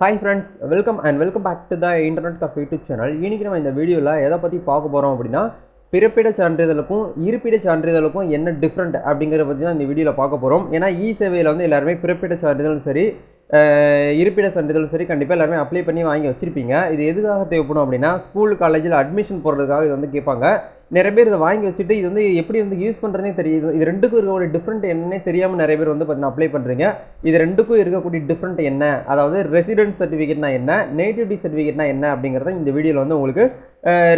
Hi friends welcome and welcome back to the internet cafe YouTube channel இன்றைக்கி நம்ம இந்த வீடியோவில் எதை பற்றி பார்க்க போகிறோம் அப்படின்னா பிறப்பிட சான்றிதழுக்கும் இருப்பிட சான்றிதழுக்கும் என்ன டிஃப்ரெண்ட் அப்படிங்கிறத பற்றி தான் இந்த வீடியோவில் பார்க்க போகிறோம் ஏன்னா இ சேவையில் வந்து எல்லாருமே பிறப்பிட சான்றிதழும் சரி இருப்பிட சான்றிதழும் சரி கண்டிப்பாக எல்லாருமே அப்ளை பண்ணி வாங்கி வச்சுருப்பீங்க. இது எதுக்காக தேவைப்படும் அப்படின்னா ஸ்கூல் காலேஜில் அட்மிஷன் போடுறதுக்காக இது வந்து கேட்பாங்க. நிறைய பேர் இதை வாங்கி வச்சுட்டு இது வந்து எப்படி வந்து யூஸ் பண்ணுறதுனே தெரியுது. இது ரெண்டுக்கும் இருக்கக்கூடிய டிஃப்ரெண்ட் என்னன்னே தெரியாமல் நிறைய பேர் வந்து பார்த்தீங்கன்னா அப்ளை பண்ணுறீங்க இது ரெண்டுக்கும் இருக்கக்கூடிய டிஃப்ரெண்ட் என்ன? அதாவது ரெசிடென்ட் சர்டிஃபிகேட்னா என்ன? நேட்டிவிட்டி சர்டிஃபிகேட்னா என்ன? அப்படிங்கிறத இந்த வீடியோவில் வந்து உங்களுக்கு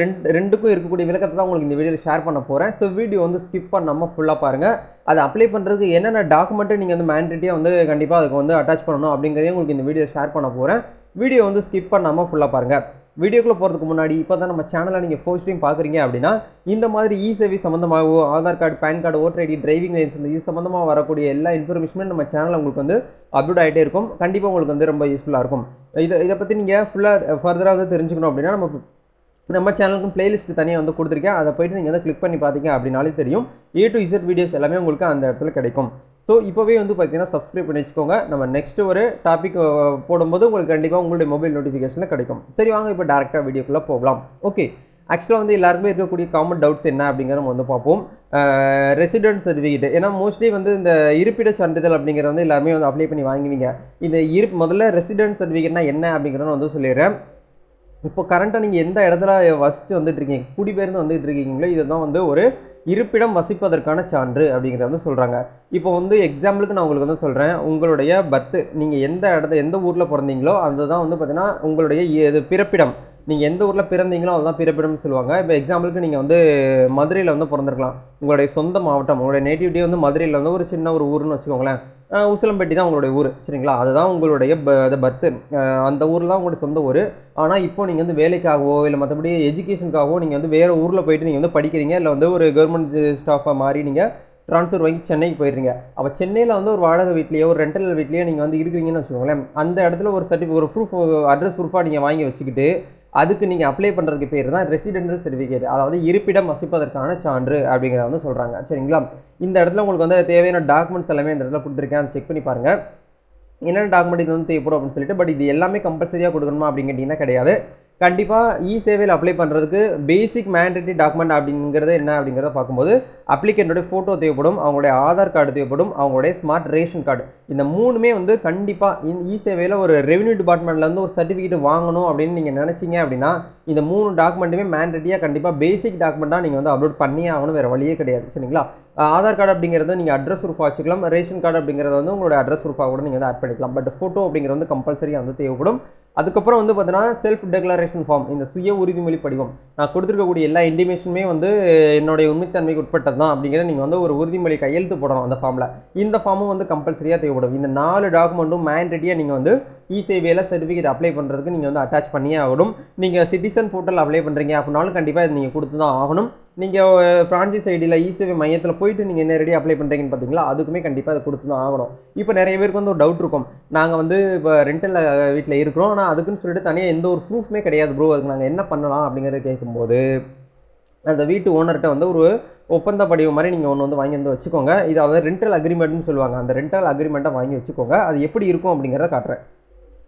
ரெண்டு ரெண்டுக்கும் இருக்கக்கூடிய விளக்கத்தை தான் உங்களுக்கு இந்த வீடியோவில் ஷேர் பண்ண போகிறேன் ஸோ வீடியோ வந்து ஸ்கிப் பண்ணாமல் ஃபுல்லாக பாருங்கள் அதை அப்ளை பண்ணுறதுக்கு என்னென்ன டாக்குமெண்ட்டு நீங்கள் வந்து மேண்டேட்டியாக வந்து கண்டிப்பாக அதுக்கு வந்து அட்டாச் பண்ணணும் அப்படிங்கிறதையும் உங்களுக்கு இந்த வீடியோ ஷேர் பண்ண போகிறேன் வீடியோ வந்து ஸ்கிப் பண்ணாமல் ஃபுல்லாக பாருங்கள் வீடியோக்குள்ளே போகிறதுக்கு முன்னாடி இப்போ தான் நம்ம சேனலை நீங்கள் ஃபர்ஸ்ட் டைம் பார்க்குறீங்க அப்படின்னா இந்த மாதிரி இ சேவை சம்மந்தமாகவோ Aadhaar card PAN card voter ID driving licence இது சம்மந்தமாக வரக்கூடிய எல்லா இன்ஃபர்மேஷனும் நம்ம சேனலில் உங்களுக்கு வந்து அப்லோட் ஆகிட்டே இருக்கும். கண்டிப்பாக உங்களுக்கு வந்து ரொம்ப யூஸ்ஃபுல்லாக இருக்கும். இதை இதை பற்றி நீங்கள் ஃபுல்லாக ஃபர்தராக வந்து தெரிஞ்சுக்கணும் அப்படின்னா நம்ம நம்ம சேனலுக்கும் பிளேலிஸ்ட் தனியாக வந்து கொடுத்துருக்கேன். அதை போயிட்டு நீங்கள் வந்து கிளிக் பண்ணி பார்த்தீங்க அப்படின்னாலே தெரியும். ஏ டு இசட் வீடியோஸ் எல்லாமே உங்களுக்கு அந்த இடத்துல கிடைக்கும். ஸோ இப்போவே வந்து பார்த்தீங்கன்னா சப்ஸ்கிரைப் பண்ணி வச்சுக்கோங்க. நம்ம நெக்ஸ்ட் ஒரு டாபிக் போடும்போது உங்களுக்கு கண்டிப்பாக உங்களுடைய மொபைல் நோட்டிஃபிகேஷனில் கிடைக்கும். சரி வாங்க இப்போ டேரெக்டாக வீடியோக்குள்ளே போகலாம். ஓகே ஆக்சுவலாக வந்து எல்லாருமே இருக்கக்கூடிய காமன் டவுட்ஸ் என்ன அப்படிங்கிறத நம்ம வந்து பார்ப்போம். ரெசிடென்ட் சர்டிஃபிகேட் ஏன்னா மோஸ்ட்லி வந்து இந்த இருப்பிட சான்றிதழ் அப்படிங்கிறத வந்து எல்லாருமே வந்து அப்ளை பண்ணி வாங்குவீங்க. இந்த இரு முதல்ல ரெசிடென்ட் சர்டிஃபிகேட்னா என்ன அப்படிங்கிறத நான் வந்து சொல்லிடுறேன். இப்போ கரண்ட்டாக நீங்கள் எந்த இடத்துல வசித்து வந்துட்டு இருக்கீங்க? குடிபெயர்ந்து வந்துட்டு இருக்கீங்களோ இதுதான் வந்து ஒரு இருப்பிடம் வசிப்பதற்கான சான்று அப்படிங்கிறத வந்து சொல்கிறாங்க இப்போ வந்து எக்ஸாம்பிளுக்கு நான் உங்களுக்கு வந்து சொல்கிறேன் உங்களுடைய பத்து நீங்கள் எந்த இடத்த எந்த ஊரில் பிறந்தீங்களோ அதுதான் வந்து பார்த்தீங்கன்னா உங்களுடைய இது பிறப்பிடம். நீங்கள் எந்த ஊரில் பிறந்தீங்களோ அதுதான் பிறப்பிடம்னு சொல்லுவாங்க. இப்போ எக்ஸாம்பிளுக்கு நீங்கள் வந்து மதுரையில் வந்து பிறந்திருக்கலாம். உங்களுடைய சொந்த மாவட்டம் உங்களுடைய நேட்டிவிட்டி வந்து மதுரையில் வந்து ஒரு சின்ன ஒரு ஊர்னு வச்சுக்கோங்களேன். உசிலம்பட்டி தான் உங்களுடைய ஊர் சரிங்களா? அதுதான் உங்களுடைய பர்த்து அந்த ஊரில் தான் உங்களுடைய சொந்த ஊர். ஆனால் இப்போ நீங்கள் வந்து வேலைக்காகவோ இல்லை மற்றபடி எஜுகேஷனுக்காகவோ நீங்கள் வந்து வேறு ஊரில் போயிட்டு நீங்கள் வந்து படிக்கிறீங்க இல்லை வந்து ஒரு கவர்மெண்ட் ஸ்டாஃபாக மாறி நீங்கள் ட்ரான்ஸ்ஃபர் வாங்கி சென்னைக்கு போயிடுறீங்க. அப்போ சென்னையில் வந்து ஒரு வாடகை வீட்லேயோ ஒரு ரெண்டல் வீட்லேயோ நீங்கள் வந்து இருக்கிறீங்கன்னு வச்சுக்கோங்களேன். அந்த இடத்துல ஒரு சர்டிஃபிகேட் ஒரு ப்ரூஃப் அட்ரஸ் ப்ரூஃபாக நீங்கள் வாங்கி வச்சுக்கிட்டு அதுக்கு நீங்கள் அப்ளை பண்ணுறதுக்கு பேர் தான் ரெசிடென்டல் சர்டிஃபிகேட் அதாவது இருப்பிடம் வசிப்பதற்கான சான்று அப்படிங்கிறத வந்து சொல்கிறாங்க சரிங்களா? இந்த இடத்துல உங்களுக்கு வந்து தேவையான டாக்குமெண்ட்ஸ் எல்லாமே இந்த இடத்துல கொடுத்துருக்கேன். செக் பண்ணி பாருங்கள் என்னென்ன டாக்குமெண்ட் இது வந்து தேவைப்படும் அப்படின்னு சொல்லிட்டு பட் இது எல்லாமே கம்பல்சரியாக கொடுக்கணுமா அப்படின்னு கேட்டிங்கன்னா கிடையாது. கண்டிப்பாக இ சேவையில் அப்ளை பண்ணுறதுக்கு பேசிக் மேண்டேட்டரி டாக்குமெண்ட் அப்படிங்கிறது என்ன அப்படிங்கிறத பார்க்கும்போது அப்ளிகேண்டோடைய ஃபோட்டோ தேவைப்படும் அவங்களுடைய ஆதார் கார்டு தேவைப்படும் அவங்களுடைய ஸ்மார்ட் ரேஷன் கார்டு இந்த மூணுமே வந்து கண்டிப்பாக இந்த இ சேவையில் ஒரு ரெவன்யூ டிபார்ட்மெண்ட்லேருந்து ஒரு சர்டிஃபிகேட் வாங்கணும் அப்படின்னு நீங்கள் நினச்சிங்க அப்படின்னா இந்த மூணு டாக்குமெண்ட்டுமே மேண்டேட்டரியாக கண்டிப்பாக பேசிக் டாக்குமெண்ட்டாக நீங்கள் வந்து அப்லோட் பண்ணியே ஆகணும் வேறு வழியே கிடையாது சரிங்களா? ஆதார் கார்டு அப்படிங்கிறது நீங்கள் அட்ரஸ் ப்ரூஃபாக வச்சுக்கலாம் ரேஷன் கார்டு அப்படிங்கிறது வந்து உங்களோட அட்ரஸ் ப்ரூஃபாக கூட நீங்கள் வந்து ஆட் பண்ணிக்கலாம். பட் ஃபோட்டோ அப்படிங்கிறது வந்து கம்பல்சரியாக வந்து தேவைப்படும். அதுக்கப்புறம் வந்து பார்த்தீங்கன்னா செல்ஃப் டெக்ளரேஷன் ஃபார்ம் இந்த சுய உறுதிமொழி படிவம். நான் கொடுத்துருக்கக்கூடிய எல்லா இன்டிமேஷனுமே வந்து என்னுடைய உண்மைத்தன்மைக்கு உட்பட்டது தான் அப்படிங்கிற நீங்கள் வந்து ஒரு உறுதிமொழி கையெழுத்து போடணும் அந்த ஃபார்மில் இந்த ஃபார்மும் வந்து கம்பல்சரியாக தேவைப்படும். இந்த நாலு டாக்குமெண்ட்டும் மேண்டேட்டியாக நீங்கள் வந்து இ சேவையில் சர்டிஃபிகேட் அப்ளை பண்ணுறதுக்கு நீங்கள் வந்து அட்டாச் பண்ணியே ஆகணும். நீங்கள் சிட்டிசன் போர்ட்டல் அப்ளை பண்ணுறீங்க அப்படின்னாலும் கண்டிப்பாக இது நீங்கள் கொடுத்து தான் ஆகணும். நீங்கள் ஃப்ரான்சைஸ் ஐடியில் இசேவை மையத்தில் போயிட்டு நீங்கள் நேரடியாக அப்ளை பண்ணுறீங்கன்னு பார்த்தீங்களா அதுக்குமே கண்டிப்பாக அதை கொடுத்து தான் ஆகணும். இப்போ நிறைய பேருக்கு வந்து ஒரு டவுட் இருக்கும். நாங்கள் வந்து இப்போ ரெண்டலில் வீட்டில் இருக்கிறோம். ஆனால் அதுக்குன்னு சொல்லிட்டு தனியாக எந்த ஒரு ப்ரூஃப்மே கிடையாது ப்ரோ அதுக்கு நாங்கள் என்ன பண்ணலாம் அப்படிங்கிறத கேட்கும்போது அந்த வீட்டு ஓனர்கிட்ட வந்து ஒரு ஒப்பந்த படிவம் மாதிரி நீங்கள் ஒன்று வந்து வாங்கி வந்து வச்சுக்கோங்க. இது அதாவது ரெண்டல் அக்ரிமெண்ட்னு சொல்லுவாங்க. அந்த ரெண்டல் அக்ரிமெண்ட்டை வாங்கி வச்சுக்கோங்க. அது எப்படி இருக்கும் அப்படிங்கிறத காட்டுறேன்.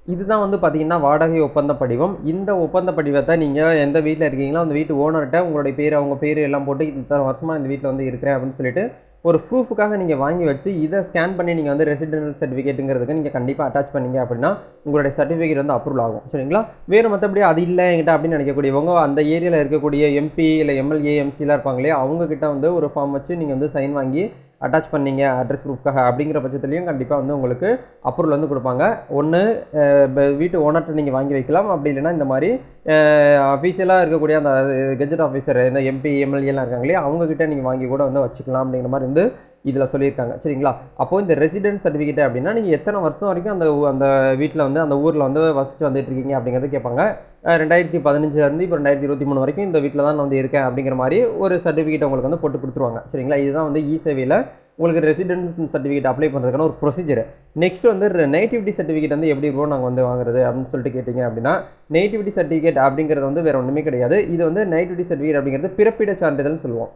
இதுதான் வந்து பார்த்தீங்கன்னா வாடகை ஒப்பந்த படிவம். இந்த ஒப்பந்த படிவத்தை நீங்கள் எந்த வீட்டில் இருக்கீங்களோ அந்த வீட்டு ஓனர்கிட்ட உங்களுடைய பேர் அவங்க பேர் எல்லாம் போட்டு இத்தனை வருஷமாக இந்த வீட்டில் வந்து இருக்கிறேன் அப்படின்னு சொல்லிட்டு ஒரு ப்ரூஃபுக்காக நீங்கள் வாங்கி வச்சு இதை ஸ்கேன் பண்ணி நீங்கள் வந்து ரெசிடென்ட் சர்டிஃபிகேட்டுங்கிறதுக்கு நீங்கள் கண்டிப்பாக அட்டாச் பண்ணீங்க அப்படின்னா உங்களுடைய சர்டிஃபிகேட் வந்து அப்ரூவல் ஆகும். சரிங்களா? வேறு மற்றபடி அது இல்லை என்கிட்ட அப்படின்னு நினைக்கக்கூடியவங்க அந்த ஏரியாவில் இருக்கக்கூடிய எம்பி இல்லை எம்எல்ஏ எம்சிலாம் இருப்பாங்களே இல்லையா வந்து ஒரு ஃபார்ம் வச்சு நீங்கள் வந்து சைன் வாங்கி அட்டாச் பண்ணீங்க அட்ரஸ் ப்ரூஃப்காக அப்படிங்கிற பட்சத்துலையும் கண்டிப்பாக வந்து உங்களுக்கு அப்ரூவல் வந்து கொடுப்பாங்க. ஒன்று வீட்டு ஓனர்கிட்ட நீங்கள் வாங்கி வைக்கலாம். அப்படி இல்லைன்னா இந்த மாதிரி அஃபீஷியலாக இருக்கக்கூடிய அந்த கெஜெட் ஆஃபீஸர் இந்த எம்பி எம்எல்ஏலாம் இருக்காங்க இல்லையா அவங்கக்கிட்ட நீங்கள் வாங்கி கூட வந்து வச்சுக்கலாம் அப்படிங்கிற மாதிரி வந்து இதில் சொல்லியிருக்காங்க. சரிங்களா? அப்போ இந்த ரெசிடென்ட் சர்டிஃபிகேட் அப்படின்னா நீங்கள் எத்தனை வருஷம் வரைக்கும் அந்த அந்த வீட்டில் வந்து அந்த ஊரில் வந்து வசித்து வந்துட்டு இருக்கீங்க அப்படிங்கிறது கேட்பாங்க. ரெண்டாயிரத்தி பதினஞ்சுலேருந்து இப்போ ரெண்டாயிரத்தி இருபத்தி மூணு வரைக்கும் இந்த வீட்டில் தான் நான் வந்து இருக்கேன் அப்படிங்கிற மாதிரி ஒரு சர்டிஃபிகேட் உங்களுக்கு வந்து போட்டு கொடுத்துருவாங்க. சரிங்களா? இதுதான் வந்து இ சேவையில் உங்களுக்கு ரெசிடென்ட் சர்டிஃபிகேட் அப்ளை பண்ணுறதுக்கான ஒரு ப்ரொசீஜர் நெக்ஸ்ட் வந்து நெகட்டிவிட்டி சர்டிஃபிகேட் வந்து எப்படி இருக்கும் நாங்கள் வந்து வாங்குறது அப்படின்னு சொல்லிட்டு கேட்டிங்க அப்படின்னா நெகட்டிவிட்டி சர்டிஃபிகேட் அப்படிங்கிறது வந்து வேறு ஒன்றுமே கிடையாது. இது வந்து நெகட்டிவிட்டி சர்டிஃபிகேட் அப்படிங்கிறது பிறப்பிட சான்றிதழ்னு சொல்லுவோம்.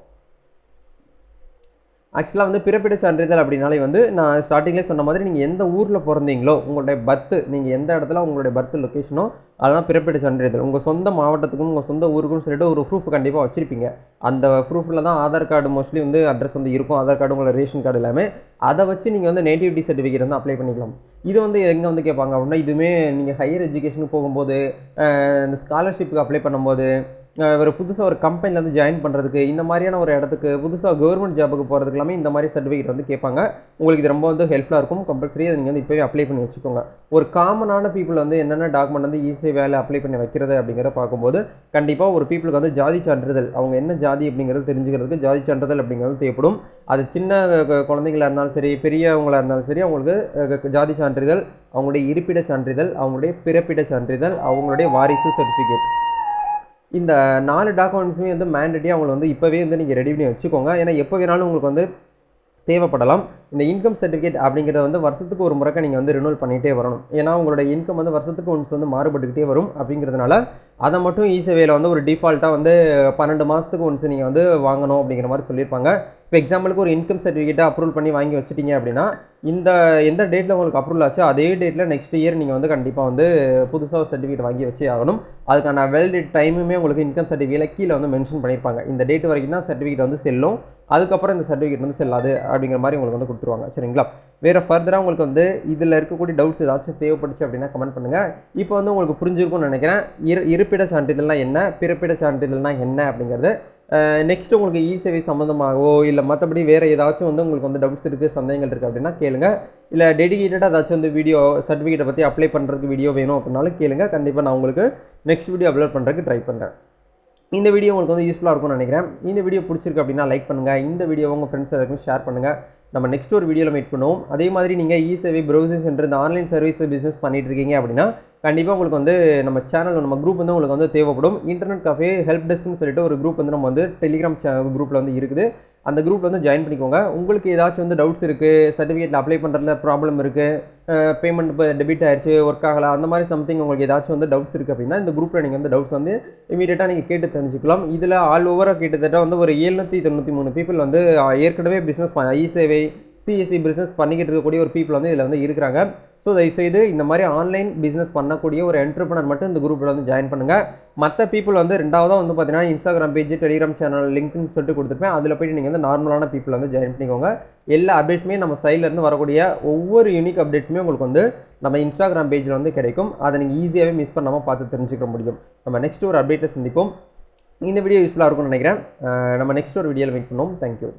ஆக்சுவலாக வந்து பிறப்பிட சான்றிதழ் அப்படின்னாலே வந்து நான் ஸ்டார்டிங்லேயே சொன்ன மாதிரி நீங்கள் எந்த ஊரில் பிறந்தீங்களோ உங்களுடைய பர்த்து நீங்கள் எந்த இடத்துல உங்களுடைய பர்த் லொக்கேஷனோ அதெல்லாம் பிறப்பிட்டு சான்றிதழ் உங்கள் சொந்த மாவட்டத்துக்கும் உங்கள் சொந்த ஊருக்கும் சொல்லிட்டு ஒரு ப்ரூஃப் கண்டிப்பாக வச்சுருப்பீங்க. அந்த ப்ரூஃபில் தான் ஆதார் கார்டு மோஸ்ட்லி வந்து அட்ரஸ் வந்து இருக்கும். ஆதார் கார்டு உங்களோட ரேஷன் கார்டு எல்லாமே. அதை வச்சு நீங்கள் வந்து நேட்டிவிட்டி சர்டிஃபிகேட் வந்து அப்ளை பண்ணிக்கலாம். இது வந்து எங்கே வந்து கேட்பாங்க அப்படின்னா இதுவுமே நீங்கள் ஹையர் எஜுகேஷனுக்கு போகும்போது இந்த ஸ்காலர்ஷிப்புக்கு அப்ளை பண்ணும்போது ஒரு புதுசாக ஒரு கம்பெனியில் வந்து ஜாயின் பண்ணுறதுக்கு இந்த மாதிரியான ஒரு இடத்துக்கு புதுசாக கவர்மெண்ட் ஜாபுக்கு போகிறதுக்கு எல்லாமே இந்த மாதிரி சர்டிஃபிகேட் வந்து கேட்பாங்க. உங்களுக்கு இது ரொம்ப வந்து ஹெல்ப்ஃபுல்லாக இருக்கும். கம்பல்சரி அதை நீங்கள் வந்து இப்போவே அப்ளை பண்ணி வச்சுக்கோங்க. ஒரு காமனான பீப்புள் வந்து என்னென்ன டாக்குமெண்ட் வந்து ஈஸி வேலை அப்ளை பண்ணி வைக்கிறது அப்படிங்கிறத பார்க்கும்போது கண்டிப்பாக ஒரு பீப்புளுக்கு வந்து ஜாதி சான்றிதழ் அவங்க என்ன ஜாதி அப்படிங்கிறது தெரிஞ்சுக்கிறதுக்கு ஜாதி சான்றிதழ் அப்படிங்கிறது தேவைப்படும். அது சின்ன குழந்தைங்களாக குழந்தைங்களா இருந்தாலும் சரி பெரியவங்களா இருந்தாலும் சரி அவங்களுக்கு ஜாதி சான்றிதழ் அவங்களுடைய இருப்பிட சான்றிதழ் அவங்களுடைய பிறப்பிட சான்றிதழ் அவங்களுடைய வாரிசு சர்டிஃபிகேட் இந்த நாலு டாக்குமெண்ட்ஸுமே வந்து மேண்டடியாக அவங்களை வந்து இப்போவே வந்து நீங்கள் ரெடி பண்ணி வச்சுக்கோங்க. ஏன்னா எப்போ வேணாலும் உங்களுக்கு வந்து தேவைப்படலாம். இந்த இன்கம் சர்டிஃபிகேட் அப்படிங்கிறத வந்து வருஷத்துக்கு ஒரு முறைக்க நீங்கள் வந்து ரினூவல் பண்ணிகிட்டே வரணும். ஏன்னா உங்களோட இன்கம் வந்து வருஷத்துக்கு ஒன்ஸ் வந்து மாறுபட்டுக்கிட்டே வரும் அப்படிங்கிறதுனால அதை மட்டும் இசேவையில் வந்து ஒரு டிஃபால்ட்டாக வந்து பன்னெண்டு மாதத்துக்கு ஒன்ஸ் நீங்கள் வந்து வாங்கணும் அப்படிங்கிற மாதிரி சொல்லியிருப்பாங்க. இப்போ எக்ஸாம்பிளுக்கு ஒரு இன்கம் சர்டிஃபிகேட்டை அப்ரூவல் பண்ணி வாங்கி வச்சிட்டீங்க அப்படின்னா இந்த எந்த டேட்டில் உங்களுக்கு அப்ரூவல் ஆச்சோ அதே டேட்டில் நெக்ஸ்ட் இயர் நீங்கள் வந்து கண்டிப்பாக வந்து புதுசாக ஒரு சர்டிஃபிகேட் வாங்கி வச்சே ஆகணும். அதுக்கான வேலிட் டைமுமே உங்களுக்கு இன்கம் சர்டிஃபிகேட்டில் கீழே வந்து மென்ஷன் பண்ணியிருப்பாங்க. இந்த டேட் வரைக்கும் தான் சர்டிஃபிகேட் வந்து செல்லும். அதுக்கப்புறம் இந்த சர்டிஃபிகேட் வந்து செல்லாது அப்படிங்கிற மாதிரி உங்களுக்கு வந்து கொடுத்துருவாங்க. சரிங்களா? வேறு ஃபர்தராக உங்களுக்கு வந்து இதில் இருக்கக்கூடிய டவுட்ஸ் ஏதாச்சும் தேவைப்படுச்சு அப்படின்னா கமெண்ட் பண்ணுங்கள் இப்போ வந்து உங்களுக்கு புரிஞ்சிருக்கும்னு நினைக்கிறேன். இரு இருப்பிட சான்றிதழ்னால் என்ன? பிறப்பிட சான்றிதழ்னால் என்ன அப்படிங்கிறது? நெக்ஸ்ட் உங்களுக்கு இ சேவை சம்மந்தமாகவோ இல்லை மற்றபடி வேறு ஏதாச்சும் வந்து உங்களுக்கு வந்து டவுட்ஸ் இருக்குது சந்தேகங்கள் இருக்குது அப்படின்னா கேளுங்க. இல்லை டெடிகேட்டடாக ஏதாச்சும் வந்து வீடியோ சர்டிஃபிகேட்டை பற்றி அப்ளை பண்ணுறதுக்கு வீடியோ வேணும் அப்படின்னாலும் கேளுங்க. கண்டிப்பாக நான் உங்களுக்கு நெக்ஸ்ட் வீடியோ அப்லோட் பண்ணுறதுக்கு ட்ரை பண்ணுறேன் இந்த வீடியோ உங்களுக்கு வந்து யூஸ்ஃபுல்லாக இருக்கும்னு நினைக்கிறேன். இந்த வீடியோ பிடிச்சிருக்கு அப்படின்னா லைக் பண்ணுங்கள் இந்த வீடியோ உங்கள் ஃப்ரெண்ட்ஸ் எல்லாருக்கும் ஷேர் பண்ணுங்கள் நம்ம நெக்ஸ்ட் ஒரு வீடியோவில் மீட் பண்ணுவோம். அதே மாதிரி நீங்கள் இ சேவை ப்ரௌசிங் சென்டர் இந்த ஆன்லைன் சர்வீஸ் பிஸ்னஸ் பண்ணிட்டு இருக்கீங்க அப்படின்னா கண்டிப்பாக உங்களுக்கு வந்து நம்ம சேனல் நம்ம குரூப் வந்து உங்களுக்கு வந்து தேவைப்படும். இன்டர்நெட் காஃபே ஹெல்ப் டெஸ்க்னு சொல்லிட்டு ஒரு குரூப் வந்து நம்ம வந்து டெலிகிராம் குரூப்பில் வந்து இருக்குது. அந்த குரூப்பில் வந்து ஜாயின் பண்ணிக்கோங்க. உங்களுக்கு ஏதாச்சும் வந்து டவுட்ஸ் இருக்குது சர்டிஃபிகேட்டில் அப்ளை பண்ணுறதுல ப்ராப்ளம் இருக்குது பேமெண்ட் இப்போ டெபிட் ஆயிடுச்சு ஒர்க் ஆகலை அந்த மாதிரி சம்திங் உங்களுக்கு ஏதாச்சும் வந்து டவுட்ஸ் இருக்குது அப்படின்னா இந்த குரூப்பில் நீங்கள் வந்து டவுட்ஸ் வந்து இமீடியட்டாக நீங்கள் கேட்டு தெரிஞ்சுக்கலாம். இதில் ஆல் ஓவராக கிட்டத்தட்ட வந்து ஒரு ஏழ்நூற்றி தொண்ணூற்றி மூணு பீப்புள் வந்து ஏற்கனவே பிஸ்னஸ் இ சேவை சிஎஸ்சி பிஸ்னஸ் பண்ணிக்கிட்டு இருக்கக்கூடிய ஒரு பீப்புள் வந்து இதில் வந்து இருக்கிறாங்க. ஸோ தயவுசெய்து இந்த மாதிரி ஆன்லைன் பிஸ்னஸ் பண்ணக்கூடிய ஒரு என்டர்பிரனர் மட்டும் இந்த குரூப்பில் வந்து ஜாயின் பண்ணுங்கள் மற்ற பீப்புள் வந்து ரெண்டாவதாக வந்து பார்த்தீங்கன்னா இன்ஸ்டாகிராம் பேஜ் டெலிகிராம் சேனல் லிங்க்னு சொல்லிட்டு கொடுத்துருப்பேன். அதில் போய்ட்டு நீங்கள் வந்து நார்மலான பீப்புள் வந்து ஜாயின் பண்ணிக்கோங்க. எல்லா அப்டேட்ஸுமே நம்ம சைட்லேருந்து வரக்கூடிய ஒவ்வொரு யூனிக் அப்டேட்ஸுமே உங்களுக்கு வந்து நம்ம இன்ஸ்டாகிராம் பேஜில் வந்து கிடைக்கும். அதை நீங்கள் ஈஸியாகவே மிஸ் பண்ணாமல் பார்த்து தெரிஞ்சுக்க முடியும். நம்ம நெக்ஸ்ட் ஒரு அப்டேட்டில் சந்திப்போம். இந்த வீடியோ யூஸ்ஃபுல்லாக இருக்கும்னு நினைக்கிறேன். நம்ம நெக்ஸ்ட் ஒரு வீடியோவில் மீட் பண்ணுவோம். தேங்க்யூ